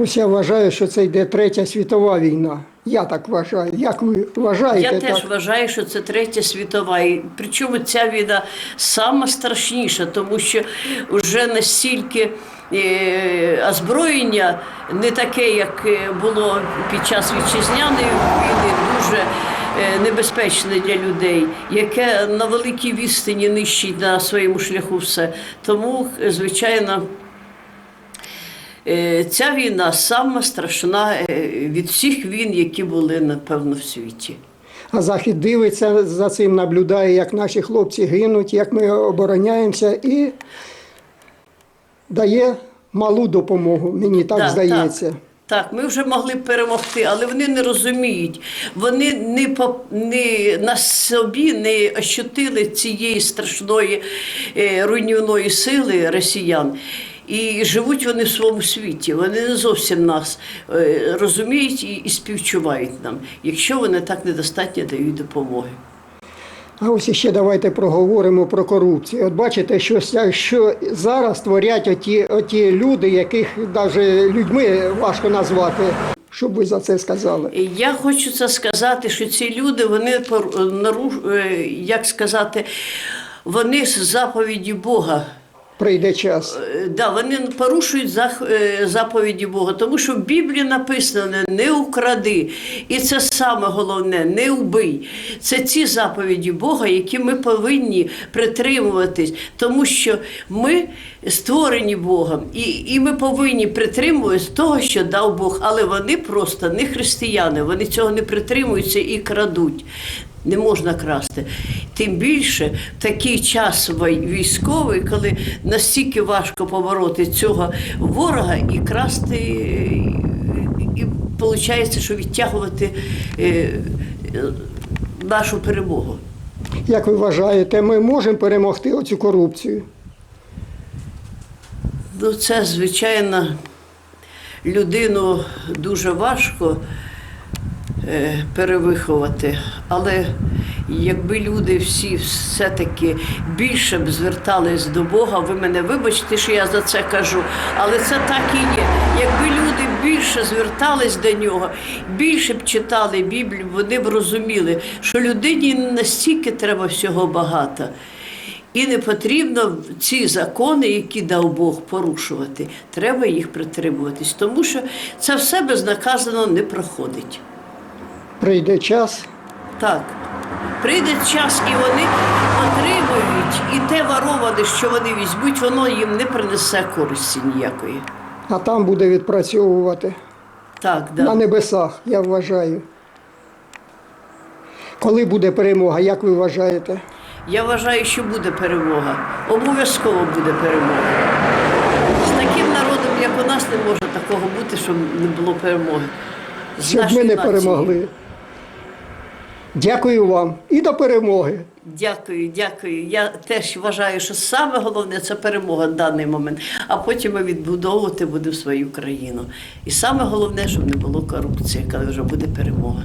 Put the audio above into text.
Ось я вважаю, що це йде третя світова війна. Я так вважаю. Як ви вважаєте? Я теж так? вважаю, що це третя світова. І причому ця війна сама страшніша, тому що вже настільки е, озброєння не таке, як е, було під час вітчизняної війни, дуже е, небезпечне для людей, яке на великій відстані нищить на своєму шляху все. Тому, звичайно. Е, Ця війна сама страшна е, від всіх війн, які були, напевно, в світі. А Захід дивиться за цим, наблюдає, як наші хлопці гинуть, як ми обороняємося і дає малу допомогу, мені так Так, здається. Так, так, ми вже могли перемогти, але вони не розуміють. Вони не, по, не на собі не ощутили цієї страшної е, руйнівної сили росіян. І живуть вони в своєму світі. Вони не зовсім нас е, розуміють і, співчувають нам, якщо вони так недостатньо дають допомоги. А ось ще давайте проговоримо про корупцію. От бачите, що, що зараз творять оті, оті люди, яких навіть людьми важко назвати. Що б ви за це сказали? Я хочу це сказати, що ці люди, вони е, як сказати, вони з заповіді Бога. Прийде час. Е, Да, вони порушують е, заповіді Бога, тому що в Біблії написано не укради. І це саме головне не убий. Це ці заповіді Бога, які ми повинні притримуватись, тому що ми створені Богом, і, і ми повинні притримуватись того, що дав Бог. Але вони просто не християни, вони цього не притримуються і крадуть. Не можна красти. Тим більше в такий час військовий, коли настільки важко побороти цього ворога і красти, і виходить, що відтягувати е, е, нашу перемогу. Як ви вважаєте, ми можемо перемогти оцю корупцію? Ну, це, звичайно, людину дуже важко е, перевиховати, але якби люди всі все-таки більше б звертались до Бога, ви мене вибачте, що я за це кажу, але це так і є. Якби люди більше звертались до нього, більше б читали Біблію, вони б розуміли, що людині настільки треба всього багато. І не потрібно ці закони, які дав Бог, порушувати. Треба їх притримуватись, тому що це все безнаказано не проходить. Прийде час, Так. Прийде час, і вони отримують, і те вороване, що вони візьмуть, воно їм не принесе користі ніякої. а там буде відпрацьовувати Так, на небесах, я вважаю. Коли буде перемога, як ви вважаєте? Я вважаю, що буде перемога. Обов'язково буде перемога. З таким народом, як у нас, не може такого бути, щоб не було перемоги. З Щоб ми не нацією. перемогли. Дякую вам і до перемоги. Дякую, дякую. Я теж вважаю, що саме головне це перемога в даний момент, а потім ми відбудовувати будемо свою країну. І саме головне, щоб не було корупції, коли вже буде перемога.